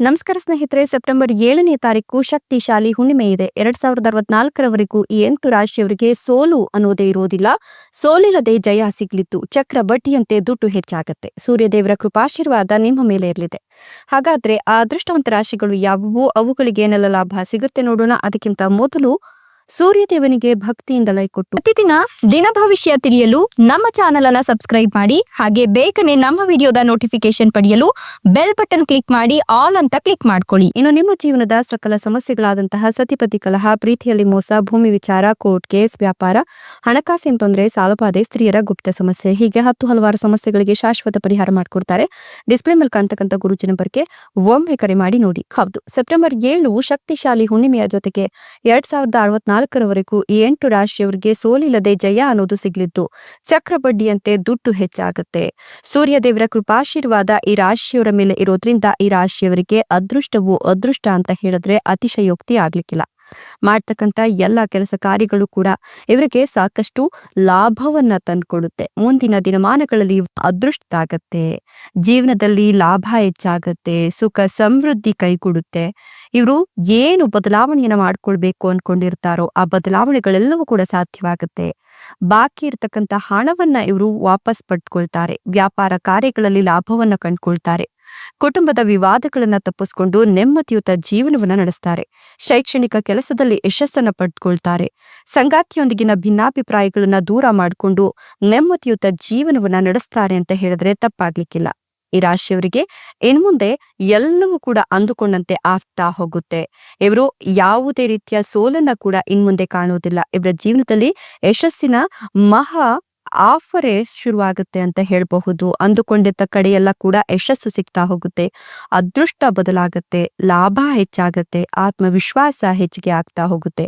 ನಮಸ್ಕಾರ ಸ್ನೇಹಿತರೆ, ಸೆಪ್ಟೆಂಬರ್ ಏಳನೇ ತಾರೀಕು ಶಕ್ತಿಶಾಲಿ ಹುಣ್ಣಿಮೆ ಇದೆ. ಎರಡ್ ಸಾವಿರದ ಅರವತ್ನಾಲ್ಕರವರೆಗೂ ಈ ಎಂಟು ರಾಶಿಯವರಿಗೆ ಸೋಲು ಅನ್ನೋದೇ ಇರೋದಿಲ್ಲ. ಸೋಲಿಲ್ಲದೆ ಜಯ ಸಿಗ್ಲಿತ್ತು ಚಕ್ರ ಬಡ್ಡಿಯಂತೆ ದುಡ್ಡು ಹೆಚ್ಚಾಗತ್ತೆ. ಸೂರ್ಯದೇವರ ಕೃಪಾಶೀರ್ವಾದ ನಿಮ್ಮ ಮೇಲೆ ಇರಲಿದೆ. ಹಾಗಾದ್ರೆ ಆ ಅದೃಷ್ಟವಂತ ರಾಶಿಗಳು ಯಾವುವು? ಅವುಗಳಿಗೆ ಏನೆಲ್ಲ ಲಾಭ ಸಿಗುತ್ತೆ ನೋಡೋಣ. ಅದಕ್ಕಿಂತ ಮೊದಲು ಸೂರ್ಯದೇವನಿಗೆ ಭಕ್ತಿಯಿಂದ ಲೈಕ್ ಕೊಟ್ಟು ಪ್ರತಿದಿನ ದಿನ ಭವಿಷ್ಯ ತಿಳಿಯಲು ನಮ್ಮ ಚಾನೆಲ್ ಅನ್ನ ಸಬ್ಸ್ಕ್ರೈಬ್ ಮಾಡಿ ಹಾಗೆ ಬೇಗನೆ ನಮ್ಮ ವಿಡಿಯೋದ ನೋಟಿಫಿಕೇಶನ್ ಪಡೆಯಲು ಬೆಲ್ ಬಟನ್ ಕ್ಲಿಕ್ ಮಾಡಿ ಆಲ್ ಅಂತ ಕ್ಲಿಕ್ ಮಾಡ್ಕೊಳ್ಳಿ. ಇನ್ನು ನಿಮ್ಮ ಜೀವನದ ಸಕಲ ಸಮಸ್ಯೆಗಳಾದಂತಹ ಸತಿಪತಿ ಕಲಹ, ಪ್ರೀತಿಯಲ್ಲಿ ಮೋಸ, ಭೂಮಿ ವಿಚಾರ ಕೋರ್ಟ್ ಕೇಸ್ ವ್ಯಾಪಾರ, ಹಣಕಾಸಿನ ತೊಂದರೆ ಸಾಲಬಾಧೆ ಸ್ತ್ರೀಯರ ಗುಪ್ತ ಸಮಸ್ಯೆ, ಹೀಗೆ ಹತ್ತು ಹಲವಾರು ಸಮಸ್ಯೆಗಳಿಗೆ ಶಾಶ್ವತ ಪರಿಹಾರ ಮಾಡಿಕೊಡ್ತಾರೆ. ಡಿಸ್ಪ್ಲೇ ಮೇಲೆ ಕಾಣ್ತಕ್ಕಂಥ ಗುರುಜಿನ ಬರ್ಕೆ ಒಮ್ಮೆ ಕರೆ ಮಾಡಿ ನೋಡಿ. ಹೌದು ಸೆಪ್ಟೆಂಬರ್ ಏಳು ಶಕ್ತಿಶಾಲಿ ಹುಣ್ಣಿಮೆಯ ಜೊತೆಗೆ ಎರಡ್ ಸಾವಿರದ ಅರವತ್ನಾಲ್ಕರವರೆಗೂ ಈ ಎಂಟು ರಾಶಿಯವರಿಗೆ ಸೋಲಿಲ್ಲದೆ ಜಯ ಅನ್ನೋದು ಸಿಗ್ಲಿದ್ದು ಚಕ್ರ ಬಡ್ಡಿಯಂತೆ ದುಡ್ಡು ಹೆಚ್ಚಾಗುತ್ತೆ. ಸೂರ್ಯದೇವರ ಕೃಪಾಶೀರ್ವಾದ ಈ ರಾಶಿಯವರ ಮೇಲೆ ಇರೋದ್ರಿಂದ ಈ ರಾಶಿಯವರಿಗೆ ಅದೃಷ್ಟವು ಅದೃಷ್ಟ ಅಂತ ಹೇಳಿದ್ರೆ ಅತಿಶಯೋಕ್ತಿ ಆಗ್ಲಿಕ್ಕಿಲ್ಲ. ಮಾಡ್ತಕ್ಕಂಥ ಎಲ್ಲ ಕೆಲಸ ಕಾರ್ಯಗಳು ಕೂಡ ಇವರಿಗೆ ಸಾಕಷ್ಟು ಲಾಭವನ್ನ ತಂದ್ಕೊಡುತ್ತೆ. ಮುಂದಿನ ದಿನಮಾನಗಳಲ್ಲಿ ಅದೃಷ್ಟ ಆಗತ್ತೆ, ಜೀವನದಲ್ಲಿ ಲಾಭ ಹೆಚ್ಚಾಗತ್ತೆ, ಸುಖ ಸಮೃದ್ಧಿ ಕೈಗೂಡುತ್ತೆ. ಇವರು ಏನು ಬದಲಾವಣೆಯನ್ನ ಮಾಡ್ಕೊಳ್ಬೇಕು ಅನ್ಕೊಂಡಿರ್ತಾರೋ ಆ ಬದಲಾವಣೆಗಳೆಲ್ಲವೂ ಕೂಡ ಸಾಧ್ಯವಾಗುತ್ತೆ. ಬಾಕಿ ಇರತಕ್ಕಂತ ಹಣವನ್ನ ಇವರು ವಾಪಸ್ ಪಡ್ಕೊಳ್ತಾರೆ, ವ್ಯಾಪಾರ ಕಾರ್ಯಗಳಲ್ಲಿ ಲಾಭವನ್ನ ಕಂಡ್ಕೊಳ್ತಾರೆ. ಕುಟುಂಬದ ವಿವಾದಗಳನ್ನ ತಪ್ಪಿಸ್ಕೊಂಡು ನೆಮ್ಮದಿಯುತ ಜೀವನವನ್ನ ನಡೆಸ್ತಾರೆ. ಶೈಕ್ಷಣಿಕ ಕೆಲಸದಲ್ಲಿ ಯಶಸ್ಸನ್ನ ಪಡೆದುಕೊಳ್ತಾರೆ ಸಂಗಾತಿಯೊಂದಿಗಿನ ಭಿನ್ನಾಭಿಪ್ರಾಯಗಳನ್ನ ದೂರ ಮಾಡಿಕೊಂಡು ನೆಮ್ಮದಿಯುತ ಜೀವನವನ್ನ ನಡೆಸ್ತಾರೆ ಅಂತ ಹೇಳಿದ್ರೆ ತಪ್ಪಾಗ್ಲಿಕ್ಕಿಲ್ಲ. ಈ ರಾಶಿಯವರಿಗೆ ಇನ್ಮುಂದೆ ಎಲ್ಲವೂ ಕೂಡ ಅಂದುಕೊಂಡಂತೆ ಆಗ್ತಾ ಹೋಗುತ್ತೆ. ಇವರು ಯಾವುದೇ ರೀತಿಯ ಸೋಲನ್ನ ಕೂಡ ಇನ್ಮುಂದೆ ಕಾಣುವುದಿಲ್ಲ. ಇವರ ಜೀವನದಲ್ಲಿ ಯಶಸ್ಸಿನ ಮಹಾ ಆಫರೇ ಶುರುವಾಗುತ್ತೆ ಅಂತ ಹೇಳಬಹುದು. ಅಂದುಕೊಂಡಿದ್ದ ಕಡೆಯೆಲ್ಲ ಕೂಡ ಯಶಸ್ಸು ಸಿಗ್ತಾ ಹೋಗುತ್ತೆ. ಅದೃಷ್ಟ ಬದಲಾಗುತ್ತೆ, ಲಾಭ ಹೆಚ್ಚಾಗುತ್ತೆ, ಆತ್ಮವಿಶ್ವಾಸ ಹೆಚ್ಚಿಗೆ ಆಗ್ತಾ ಹೋಗುತ್ತೆ.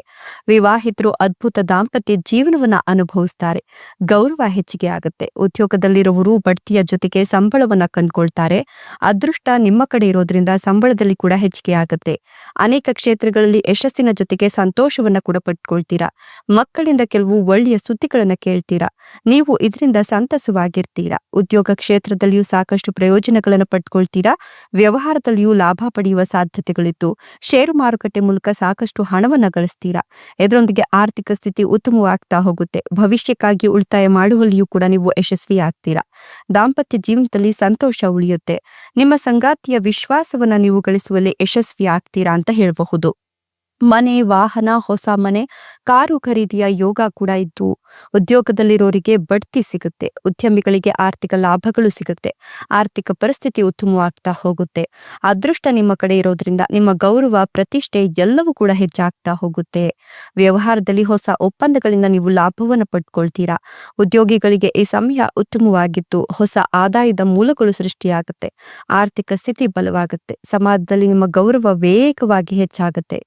ವಿವಾಹಿತರು ಅದ್ಭುತ ದಾಂಪತ್ಯ ಜೀವನವನ್ನ ಅನುಭವಿಸ್ತಾರೆ, ಗೌರವ ಹೆಚ್ಚಿಗೆ ಆಗುತ್ತೆ. ಉದ್ಯೋಗದಲ್ಲಿರುವವರು ಬಡ್ತಿಯ ಜೊತೆಗೆ ಸಂಬಳವನ್ನ ಕಂಡ್ಕೊಳ್ತಾರೆ. ಅದೃಷ್ಟ ನಿಮ್ಮ ಕಡೆ ಇರೋದ್ರಿಂದ ಸಂಬಳದಲ್ಲಿ ಕೂಡ ಹೆಚ್ಚಿಗೆ ಆಗುತ್ತೆ. ಅನೇಕ ಕ್ಷೇತ್ರಗಳಲ್ಲಿ ಯಶಸ್ಸಿನ ಜೊತೆಗೆ ಸಂತೋಷವನ್ನ ಕೂಡ ಪಟ್ಕೊಳ್ತೀರಾ? ಮಕ್ಕಳಿಂದ ಕೆಲವು ಒಳ್ಳೆಯ ಸುದ್ದಿಗಳನ್ನ ಕೇಳ್ತೀರಾ? ನೀವು ಇದರಿಂದ ಸಂತಸವಾಗಿರ್ತೀರಾ? ಉದ್ಯೋಗ ಕ್ಷೇತ್ರದಲ್ಲಿಯೂ ಸಾಕಷ್ಟು ಪ್ರಯೋಜನಗಳನ್ನು ಪಡ್ಕೊಳ್ತೀರಾ? ವ್ಯವಹಾರದಲ್ಲಿಯೂ ಲಾಭ ಪಡೆಯುವ ಸಾಧ್ಯತೆಗಳಿತ್ತು ಷೇರು ಮಾರುಕಟ್ಟೆ ಮೂಲಕ ಸಾಕಷ್ಟು ಹಣವನ್ನು ಗಳಿಸ್ತೀರಾ? ಇದರೊಂದಿಗೆ ಆರ್ಥಿಕ ಸ್ಥಿತಿ ಉತ್ತಮವಾಗ್ತಾ ಹೋಗುತ್ತೆ. ಭವಿಷ್ಯಕ್ಕಾಗಿ ಉಳಿತಾಯ ಮಾಡುವಲ್ಲಿಯೂ ಕೂಡ ನೀವು ಯಶಸ್ವಿ ಆಗ್ತೀರಾ ದಾಂಪತ್ಯ ಜೀವನದಲ್ಲಿ ಸಂತೋಷ ಉಳಿಯುತ್ತೆ. ನಿಮ್ಮ ಸಂಗಾತಿಯ ವಿಶ್ವಾಸವನ್ನ ನೀವು ಗಳಿಸುವಲ್ಲಿ ಯಶಸ್ವಿ ಆಗ್ತೀರಾ ಅಂತ ಹೇಳಬಹುದು. ಮನೆ, ವಾಹನ, ಹೊಸ ಮನೆ, ಕಾರು ಖರೀದಿಯ ಯೋಗ ಕೂಡ ಇದ್ದು ಉದ್ಯೋಗದಲ್ಲಿರೋರಿಗೆ ಬಡ್ತಿ ಸಿಗುತ್ತೆ, ಉದ್ಯಮಿಗಳಿಗೆ ಆರ್ಥಿಕ ಲಾಭಗಳು ಸಿಗುತ್ತೆ, ಆರ್ಥಿಕ ಪರಿಸ್ಥಿತಿ ಉತ್ತಮವಾಗ್ತಾ ಹೋಗುತ್ತೆ. ಅದೃಷ್ಟ ನಿಮ್ಮ ಕಡೆ ಇರೋದ್ರಿಂದ ನಿಮ್ಮ ಗೌರವ, ಪ್ರತಿಷ್ಠೆ ಎಲ್ಲವೂ ಕೂಡ ಹೆಚ್ಚಾಗ್ತಾ ಹೋಗುತ್ತೆ. ವ್ಯವಹಾರದಲ್ಲಿ ಹೊಸ ಒಪ್ಪಂದಗಳಿಂದ ನೀವು ಲಾಭವನ್ನು ಪಡ್ಕೊಳ್ತೀರಾ? ಉದ್ಯೋಗಿಗಳಿಗೆ ಈ ಸಮಯ ಉತ್ತಮವಾಗಿದ್ದು ಹೊಸ ಆದಾಯದ ಮೂಲಗಳು ಸೃಷ್ಟಿಯಾಗುತ್ತೆ, ಆರ್ಥಿಕ ಸ್ಥಿತಿ ಬಲವಾಗುತ್ತೆ, ಸಮಾಜದಲ್ಲಿ ನಿಮ್ಮ ಗೌರವ ವೇಗವಾಗಿ ಹೆಚ್ಚಾಗುತ್ತೆ,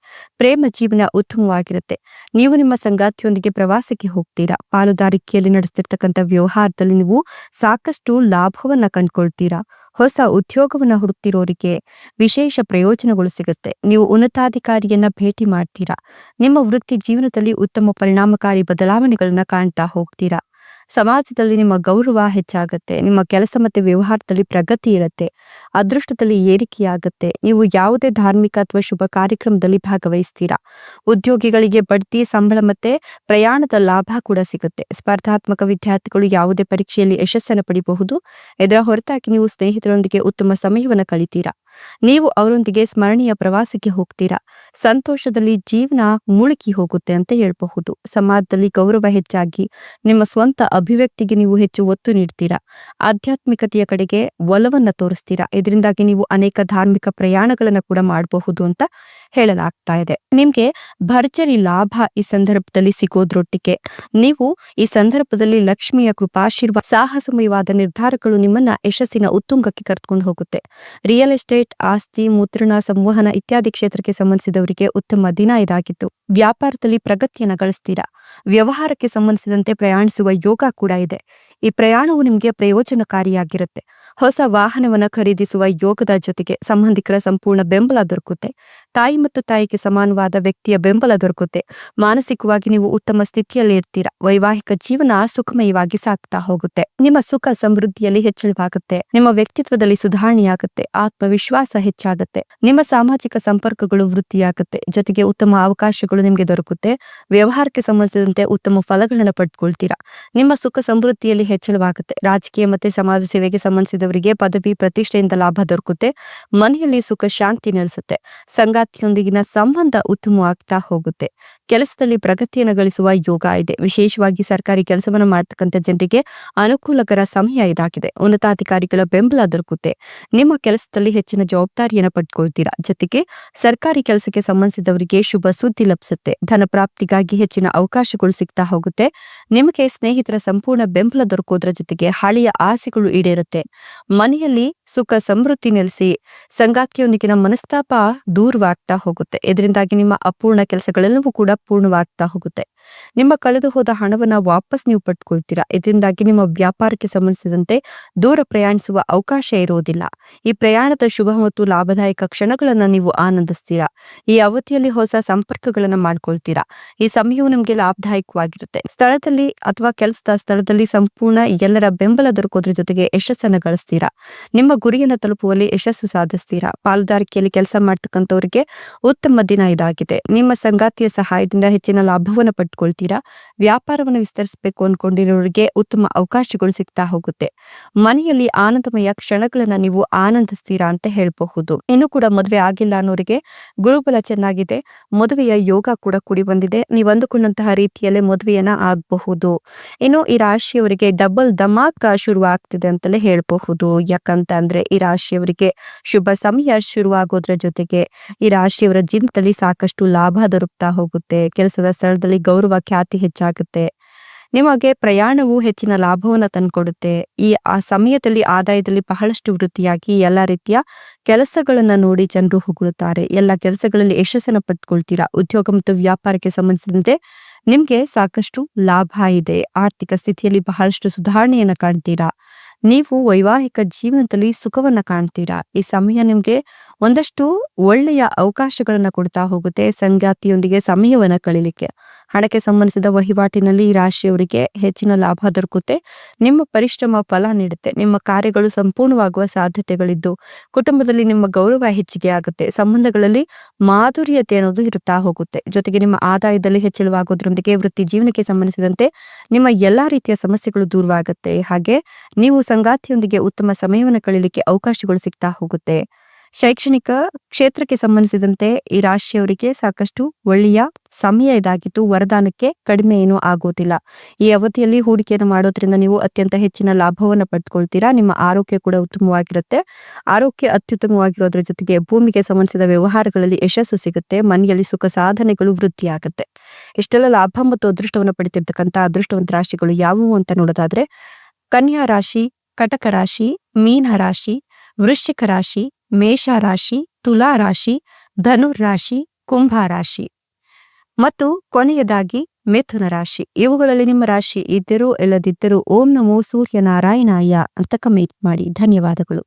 ಪ್ರೇಮ ಜೀವನ ಉತ್ತಮವಾಗಿರುತ್ತೆ. ನೀವು ನಿಮ್ಮ ಸಂಗಾತಿಯೊಂದಿಗೆ ಪ್ರವಾಸಕ್ಕೆ ಹೋಗ್ತೀರಾ? ಪಾಲುದಾರಿಕೆಯಲ್ಲಿ ನಡೆಸ್ತಿರ್ತಕ್ಕಂಥ ವ್ಯವಹಾರದಲ್ಲಿ ನೀವು ಸಾಕಷ್ಟು ಲಾಭವನ್ನ ಕಂಡ್ಕೊಳ್ತೀರಾ? ಹೊಸ ಉದ್ಯೋಗವನ್ನ ಹುಡುಕ್ತಿರೋರಿಗೆ ವಿಶೇಷ ಪ್ರಯೋಜನಗಳು ಸಿಗುತ್ತೆ. ನೀವು ಉನ್ನತಾಧಿಕಾರಿಯನ್ನ ಭೇಟಿ ಮಾಡ್ತೀರಾ? ನಿಮ್ಮ ವೃತ್ತಿ ಜೀವನದಲ್ಲಿ ಉತ್ತಮ ಪರಿಣಾಮಕಾರಿ ಬದಲಾವಣೆಗಳನ್ನ ಕಾಣ್ತಾ ಹೋಗ್ತೀರಾ? ಸಮಾಜದಲ್ಲಿ ನಿಮ್ಮ ಗೌರವ ಹೆಚ್ಚಾಗತ್ತೆ. ನಿಮ್ಮ ಕೆಲಸ ಮತ್ತೆ ವ್ಯವಹಾರದಲ್ಲಿ ಪ್ರಗತಿ ಇರುತ್ತೆ. ಅದೃಷ್ಟದಲ್ಲಿ ಏರಿಕೆಯಾಗುತ್ತೆ. ನೀವು ಯಾವುದೇ ಧಾರ್ಮಿಕ ಅಥವಾ ಶುಭ ಕಾರ್ಯಕ್ರಮದಲ್ಲಿ ಭಾಗವಹಿಸ್ತೀರಾ? ಉದ್ಯೋಗಿಗಳಿಗೆ ಬಡ್ತಿ, ಸಂಬಳ ಮತ್ತೆ ಪ್ರಯಾಣದ ಲಾಭ ಕೂಡ ಸಿಗುತ್ತೆ. ಸ್ಪರ್ಧಾತ್ಮಕ ವಿದ್ಯಾರ್ಥಿಗಳು ಯಾವುದೇ ಪರೀಕ್ಷೆಯಲ್ಲಿ ಯಶಸ್ಸನ್ನು ಪಡಿಬಹುದು. ಇದರ ಹೊರತಾಗಿ ನೀವು ಸ್ನೇಹಿತರೊಂದಿಗೆ ಉತ್ತಮ ಸಮಯವನ್ನು ಕಳಿತೀರಾ? ನೀವು ಅವರೊಂದಿಗೆ ಸ್ಮರಣೀಯ ಪ್ರವಾಸಕ್ಕೆ ಹೋಗ್ತೀರಾ? ಸಂತೋಷದಲ್ಲಿ ಜೀವನ ಮುಳುಗಿ ಹೋಗುತ್ತೆ ಅಂತ ಹೇಳ್ಬಹುದು. ಸಮಾಜದಲ್ಲಿ ಗೌರವ ಹೆಚ್ಚಾಗಿ ನಿಮ್ಮ ಸ್ವಂತ ಅಭಿವ್ಯಕ್ತಿಗೆ ನೀವು ಹೆಚ್ಚು ಒತ್ತು ನೀಡ್ತೀರಾ? ಆಧ್ಯಾತ್ಮಿಕತೆಯ ಕಡೆಗೆ ಒಲವನ್ನ ತೋರಿಸ್ತೀರಾ? ಇದರಿಂದಾಗಿ ನೀವು ಅನೇಕ ಧಾರ್ಮಿಕ ಪ್ರಯಾಣಗಳನ್ನ ಕೂಡ ಮಾಡಬಹುದು ಅಂತ ಹೇಳಲಾಗ್ತಾ ಇದೆ. ನಿಮ್ಗೆ ಭರ್ಜರಿ ಲಾಭ ಈ ಸಂದರ್ಭದಲ್ಲಿ ಸಿಗೋದ್ರೊಟ್ಟಿಗೆ ನೀವು ಈ ಸಂದರ್ಭದಲ್ಲಿ ಲಕ್ಷ್ಮಿಯ ಕೃಪಾಶೀರ್ವಾದ, ಸಾಹಸಮಯವಾದ ನಿರ್ಧಾರಗಳು ನಿಮ್ಮನ್ನ ಯಶಸ್ಸಿನ ಉತ್ತುಂಗಕ್ಕೆ ಕರೆದುಕೊಂಡು ಹೋಗುತ್ತೆ. ರಿಯಲ್ ಎಸ್ಟೇಟ್ ಆಸ್ತಿ, ಮುದ್ರಣ, ಸಂವಹನ ಇತ್ಯಾದಿ ಕ್ಷೇತ್ರಕ್ಕೆ ಸಂಬಂಧಿಸಿದವರಿಗೆ ಉತ್ತಮ ದಿನ ಇದಾಗಿತ್ತು ವ್ಯಾಪಾರದಲ್ಲಿ ಪ್ರಗತಿಯನ್ನ ಗಳಿಸ್ತೀರಾ. ವ್ಯವಹಾರಕ್ಕೆ ಸಂಬಂಧಿಸಿದಂತೆ ಪ್ರಯಾಣಿಸುವ ಯೋಗ ಕೂಡ ಇದೆ. ಈ ಪ್ರಯಾಣವು ನಿಮಗೆ ಪ್ರಯೋಜನಕಾರಿಯಾಗಿರುತ್ತೆ. ಹೊಸ ವಾಹನವನ್ನ ಖರೀದಿಸುವ ಯೋಗದ ಜೊತೆಗೆ ಸಂಬಂಧಿಕರ ಸಂಪೂರ್ಣ ಬೆಂಬಲ ದೊರಕುತ್ತೆ. ತಾಯಿ ಮತ್ತು ತಾಯಿಗೆ ಸಮಾನವಾದ ವ್ಯಕ್ತಿಯ ಬೆಂಬಲ ದೊರಕುತ್ತೆ. ಮಾನಸಿಕವಾಗಿ ನೀವು ಉತ್ತಮ ಸ್ಥಿತಿಯಲ್ಲಿ ಇರ್ತೀರಾ. ವೈವಾಹಿಕ ಜೀವನ ಸುಖಮಯವಾಗಿ ಸಾಗ್ತಾ ಹೋಗುತ್ತೆ. ನಿಮ್ಮ ಸುಖ ಸಮೃದ್ಧಿಯಲ್ಲಿ ಹೆಚ್ಚಳವಾಗುತ್ತೆ. ನಿಮ್ಮ ವ್ಯಕ್ತಿತ್ವದಲ್ಲಿ ಸುಧಾರಣೆಯಾಗುತ್ತೆ. ಆತ್ಮವಿಶ್ವಾಸ ಹೆಚ್ಚಾಗುತ್ತೆ. ನಿಮ್ಮ ಸಾಮಾಜಿಕ ಸಂಪರ್ಕಗಳು ವೃದ್ಧಿಯಾಗುತ್ತೆ. ಜೊತೆಗೆ ಉತ್ತಮ ಅವಕಾಶಗಳು ನಿಮಗೆ ದೊರಕುತ್ತೆ. ವ್ಯವಹಾರಕ್ಕೆ ಸಂಬಂಧಿಸಿದಂತೆ ಉತ್ತಮ ಫಲಗಳನ್ನು ಪಡ್ಕೊಳ್ತೀರಾ. ನಿಮ್ಮ ಸುಖ ಸಮೃದ್ಧಿಯಲ್ಲಿ ಹೆಚ್ಚಳವಾಗುತ್ತೆ. ರಾಜಕೀಯ ಮತ್ತೆ ಸಮಾಜ ಸೇವೆಗೆ ಸಂಬಂಧಿಸಿದವರಿಗೆ ಪದವಿ, ಪ್ರತಿಷ್ಠೆಯಿಂದ ಲಾಭ ದೊರಕುತ್ತೆ. ಮನೆಯಲ್ಲಿ ಸುಖ, ಶಾಂತಿ ನೆಲೆಸುತ್ತೆ. ಸಂಗಾತಿಯೊಂದಿಗಿನ ಸಂಬಂಧ ಉತ್ತಮವಾಗ್ತಾ ಹೋಗುತ್ತೆ. ಕೆಲಸದಲ್ಲಿ ಪ್ರಗತಿಯನ್ನು ಗಳಿಸುವ ಯೋಗ ಇದೆ. ವಿಶೇಷವಾಗಿ ಸರ್ಕಾರಿ ಕೆಲಸವನ್ನು ಮಾಡತಕ್ಕಂಥ ಜನರಿಗೆ ಅನುಕೂಲಕರ ಸಮಯ ಇದಾಗಿದೆ. ಉನ್ನತಾಧಿಕಾರಿಗಳ ಬೆಂಬಲ ದೊರಕುತ್ತೆ. ನಿಮ್ಮ ಕೆಲಸದಲ್ಲಿ ಹೆಚ್ಚಿನ ಜವಾಬ್ದಾರಿಯನ್ನು ಪಡ್ಕೊಳ್ತೀರಾ? ಜೊತೆಗೆ ಸರ್ಕಾರಿ ಕೆಲಸಕ್ಕೆ ಸಂಬಂಧಿಸಿದವರಿಗೆ ಶುಭ ಸುದ್ದಿ ಲಭಿಸುತ್ತೆ. ಧನ ಪ್ರಾಪ್ತಿಗಾಗಿ ಹೆಚ್ಚಿನ ಅವಕಾಶಗಳು ಸಿಗ್ತಾ ಹೋಗುತ್ತೆ. ನಿಮಗೆ ಸ್ನೇಹಿತರ ಸಂಪೂರ್ಣ ಬೆಂಬಲ ದೊರಕೋದ್ರ ಜೊತೆಗೆ ಹಳೆಯ ಆಸೆಗಳು ಈಡೇರುತ್ತೆ. ಮನೆಯಲ್ಲಿ ಸುಖ, ಸಮೃದ್ಧಿ ನೆಲೆಸಿ ಸಂಗಾತಿಯೊಂದಿಗಿನ ಮನಸ್ತಾಪ ದೂರವಾಗ್ತಾ ಹೋಗುತ್ತೆ. ಇದರಿಂದಾಗಿ ನಿಮ್ಮ ಅಪೂರ್ಣ ಕೆಲಸಗಳೆಲ್ಲವೂ ಕೂಡ ಪೂರ್ಣವಾಗ್ತಾ ಹೋಗುತ್ತೆ. ನಿಮ್ಮ ಕಳೆದು ಹೋದ ಹಣವನ್ನ ವಾಪಸ್ ನೀವು ಪಡ್ಕೊಳ್ತೀರಾ? ಇದರಿಂದಾಗಿ ನಿಮ್ಮ ವ್ಯಾಪಾರಕ್ಕೆ ಸಂಬಂಧಿಸಿದಂತೆ ದೂರ ಪ್ರಯಾಣಿಸುವ ಅವಕಾಶ ಇರುವುದಿಲ್ಲ ಈ ಪ್ರಯಾಣದ ಶುಭ ಮತ್ತು ಲಾಭದಾಯಕ ಕ್ಷಣಗಳನ್ನ ನೀವು ಆನಂದಿಸ್ತೀರಾ? ಈ ಅವಧಿಯಲ್ಲಿ ಹೊಸ ಸಂಪರ್ಕಗಳನ್ನ ಮಾಡ್ಕೊಳ್ತೀರಾ? ಈ ಸಮಯವು ನಿಮಗೆ ಲಾಭದಾಯಕವಾಗಿರುತ್ತೆ. ಸ್ಥಳದಲ್ಲಿ ಅಥವಾ ಕೆಲಸದ ಸ್ಥಳದಲ್ಲಿ ಸಂಪೂರ್ಣ ಎಲ್ಲರ ಬೆಂಬಲ ದೊರಕೋದ್ರ ಜೊತೆಗೆ ಯಶಸ್ಸನ್ನು ಗಳಿಸ್ತೀರಾ? ನಿಮ್ಮ ಗುರಿಯನ್ನು ತಲುಪುವಲ್ಲಿ ಯಶಸ್ಸು ಸಾಧಿಸ್ತೀರಾ? ಪಾಲುದಾರಿಕೆಯಲ್ಲಿ ಕೆಲಸ ಮಾಡ್ತಕ್ಕಂಥವ್ರಿಗೆ ಉತ್ತಮ ದಿನ ಇದಾಗಿದೆ. ನಿಮ್ಮ ಸಂಗಾತಿಯ ಸಹಾಯದಿಂದ ಹೆಚ್ಚಿನ ಲಾಭವನ್ನು ಪಡ್ಕೊಳ್ತೀರಾ? ವ್ಯಾಪಾರವನ್ನು ವಿಸ್ತರಿಸಬೇಕು ಅನ್ಕೊಂಡಿರೋರಿಗೆ ಉತ್ತಮ ಅವಕಾಶಗಳು ಸಿಗ್ತಾ ಹೋಗುತ್ತೆ. ಮನೆಯಲ್ಲಿ ಆನಂದಮಯ ಕ್ಷಣಗಳನ್ನ ನೀವು ಆನಂದಿಸ್ತೀರಾ ಅಂತ ಹೇಳಬಹುದು. ಇನ್ನು ಕೂಡ ಮದುವೆ ಆಗಿಲ್ಲ ಅನ್ನೋರಿಗೆ ಗುರುಬಲ ಚೆನ್ನಾಗಿದೆ. ಮದುವೆಯ ಯೋಗ ಕೂಡ ಕೂಡಿ ಬಂದಿದೆ. ನೀವು ಅಂದುಕೊಂಡಂತಹ ರೀತಿಯಲ್ಲೇ ಮದುವೆಯನ್ನ ಆಗಬಹುದು. ಇನ್ನು ಈ ರಾಶಿಯವರಿಗೆ ಡಬಲ್ ಧಮಾಕ ಶುರು ಆಗ್ತಿದೆ ಅಂತಲೇ ಹೇಳಬಹುದು. ಯಾಕಂತ ಈ ರಾಶಿಯವರಿಗೆ ಶುಭ ಸಮಯ ಶುರುವಾಗೋದ್ರ ಜೊತೆಗೆ ಈ ರಾಶಿಯವರ ಜೀವನದಲ್ಲಿ ಸಾಕಷ್ಟು ಲಾಭ ದೊರಕ್ತಾ ಹೋಗುತ್ತೆ. ಕೆಲಸದ ಸ್ಥಳದಲ್ಲಿ ಗೌರವ, ಖ್ಯಾತಿ ಹೆಚ್ಚಾಗುತ್ತೆ. ನಿಮಗೆ ಪ್ರಯಾಣವು ಹೆಚ್ಚಿನ ಲಾಭವನ್ನು ತಂದುಕೊಡುತ್ತೆ. ಈ ಆ ಸಮಯದಲ್ಲಿ, ಆದಾಯದಲ್ಲಿ ಬಹಳಷ್ಟು ವೃದ್ಧಿಯಾಗಿ ಎಲ್ಲ ರೀತಿಯ ಕೆಲಸಗಳನ್ನ ನೋಡಿ ಜನರು ಹೊಗಳುತ್ತಾರೆ ಎಲ್ಲ ಕೆಲಸಗಳಲ್ಲಿ ಯಶಸ್ಸನ್ನು ಪಡ್ಕೊಳ್ತೀರಾ ಉದ್ಯೋಗ ಮತ್ತು ವ್ಯಾಪಾರಕ್ಕೆ ಸಂಬಂಧಿಸಿದಂತೆ ನಿಮ್ಗೆ ಸಾಕಷ್ಟು ಲಾಭ ಇದೆ. ಆರ್ಥಿಕ ಸ್ಥಿತಿಯಲ್ಲಿ ಬಹಳಷ್ಟು ಸುಧಾರಣೆಯನ್ನು ಕಾಣ್ತೀರಾ? ನೀವು ವೈವಾಹಿಕ ಜೀವನದಲ್ಲಿ ಸುಖವನ್ನ ಕಾಣ್ತೀರಾ? ಈ ಸಮಯ ನಿಮ್ಗೆ ಒಂದಷ್ಟು ಒಳ್ಳೆಯ ಅವಕಾಶಗಳನ್ನ ಕೊಡ್ತಾ ಹೋಗುತ್ತೆ ಸಂಗಾತಿಯೊಂದಿಗೆ ಸಮಯವನ್ನ ಕಳಿಲಿಕ್ಕೆ. ಹಣಕ್ಕೆ ಸಂಬಂಧಿಸಿದ ವಹಿವಾಟಿನಲ್ಲಿ ಈ ರಾಶಿಯವರಿಗೆ ಹೆಚ್ಚಿನ ಲಾಭ ದೊರಕುತ್ತೆ, ನಿಮ್ಮ ಪರಿಶ್ರಮ ಫಲ ನೀಡುತ್ತೆ, ನಿಮ್ಮ ಕಾರ್ಯಗಳು ಸಂಪೂರ್ಣವಾಗುವ ಸಾಧ್ಯತೆಗಳಿದ್ದು, ಕುಟುಂಬದಲ್ಲಿ ನಿಮ್ಮ ಗೌರವ ಹೆಚ್ಚಿಗೆ ಆಗುತ್ತೆ, ಸಂಬಂಧಗಳಲ್ಲಿ ಮಾಧುರ್ಯತೆ ಅನ್ನೋದು ಇರುತ್ತಾ ಹೋಗುತ್ತೆ. ಜೊತೆಗೆ ನಿಮ್ಮ ಆದಾಯದಲ್ಲಿ ಹೆಚ್ಚಳವಾಗೋದ್ರೊಂದಿಗೆ ವೃತ್ತಿ ಜೀವನಕ್ಕೆ ಸಂಬಂಧಿಸಿದಂತೆ ನಿಮ್ಮ ಎಲ್ಲಾ ರೀತಿಯ ಸಮಸ್ಯೆಗಳು ದೂರವಾಗುತ್ತೆ. ಹಾಗೆ ನೀವು ಸಂಗಾತಿಯೊಂದಿಗೆ ಉತ್ತಮ ಸಮಯವನ್ನು ಕಳೀಲಿಕ್ಕೆ ಅವಕಾಶಗಳು ಸಿಗ್ತಾ ಹೋಗುತ್ತೆ. ಶೈಕ್ಷಣಿಕ ಕ್ಷೇತ್ರಕ್ಕೆ ಸಂಬಂಧಿಸಿದಂತೆ ಈ ರಾಶಿಯವರಿಗೆ ಸಾಕಷ್ಟು ಒಳ್ಳೆಯ ಸಮಯ ಇದಾಗಿದ್ದು ವರದಾನಕ್ಕೆ ಕಡಿಮೆ ಏನೂ ಆಗೋದಿಲ್ಲ. ಈ ಅವಧಿಯಲ್ಲಿ ಹೂಡಿಕೆಯನ್ನು ಮಾಡೋದ್ರಿಂದ ನೀವು ಅತ್ಯಂತ ಹೆಚ್ಚಿನ ಲಾಭವನ್ನು ಪಡ್ಕೊಳ್ತೀರಾ, ನಿಮ್ಮ ಆರೋಗ್ಯ ಕೂಡ ಉತ್ತಮವಾಗಿರುತ್ತೆ. ಆರೋಗ್ಯ ಅತ್ಯುತ್ತಮವಾಗಿರೋದ್ರ ಜೊತೆಗೆ ಭೂಮಿಗೆ ಸಂಬಂಧಿಸಿದ ವ್ಯವಹಾರಗಳಲ್ಲಿ ಯಶಸ್ಸು ಸಿಗುತ್ತೆ, ಮನೆಯಲ್ಲಿ ಸುಖ ಸಾಧನೆಗಳು ವೃದ್ಧಿಯಾಗುತ್ತೆ. ಇಷ್ಟೆಲ್ಲ ಲಾಭ ಮತ್ತು ಅದೃಷ್ಟವನ್ನು ಪಡಿತಿರ್ತಕ್ಕಂಥ ಅದೃಷ್ಟವಂತ ರಾಶಿಗಳು ಯಾವುವು ಅಂತ ನೋಡೋದಾದ್ರೆ, ಕನ್ಯಾ ರಾಶಿ ಕಟಕ ರಾಶಿ ಮೀನ ರಾಶಿ ವೃಶ್ಚಿಕ ರಾಶಿ ಮೇಷ ರಾಶಿ ತುಲಾ ರಾಶಿ ಧನುರ್ ರಾಶಿ ಕುಂಭ ರಾಶಿ ಮತ್ತು ಕೊನೆಯದಾಗಿ ಮಿಥುನ ರಾಶಿ. ಇವುಗಳಲ್ಲಿ ನಿಮ್ಮ ರಾಶಿ ಇದ್ದರೂ, ಇಲ್ಲದಿದ್ದರೂ, ಓಂ ನಮೋ ಸೂರ್ಯ ನಾರಾಯಣಾಯ ಅಂತ ಕಮೆಂಟ್ ಮಾಡಿ. ಧನ್ಯವಾದಗಳು.